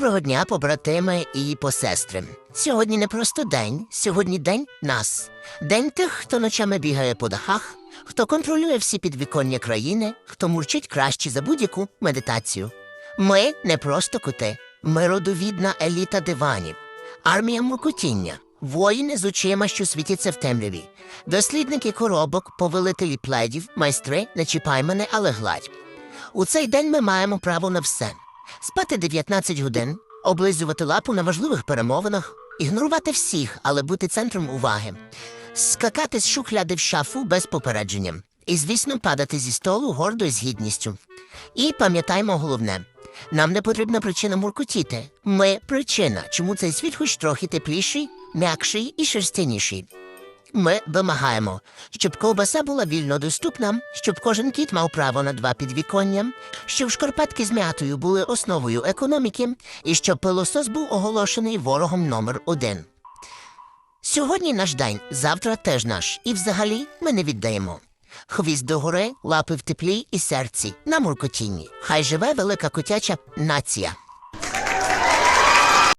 Доброго дня, побратими і посестри. Сьогодні не просто день, сьогодні день нас. День тих, хто ночами бігає по дахах, хто контролює всі підвіконня країни, хто мурчить краще за будь-яку медитацію. Ми не просто коти, ми родовідна еліта диванів, армія муркотіння, воїни з очима, що світяться в темряві, дослідники коробок, повелителі пледів, майстри, не чіпай мене, але гладь. У цей день ми маємо право на все: спати 19 годин, облизувати лапу на важливих перемовинах, ігнорувати всіх, але бути центром уваги, скакати з шухляди в шафу без попередження, і, звісно, падати зі столу гордо і з гідністю. І пам'ятаймо головне: нам не потрібна причина муркотіти. Ми причина, чому цей світ хоч трохи тепліший, м'якший і шерстяніший. Ми вимагаємо, щоб ковбаса була вільно доступна, щоб кожен кіт мав право на два підвіконня, щоб шкарпетки з м'ятою були основою економіки, і щоб пилосос був оголошений ворогом номер один. Сьогодні наш день, завтра теж наш, і взагалі ми не віддаємо. Хвіст догори, лапи в теплі і серці, на муркотінні. Хай живе велика котяча нація.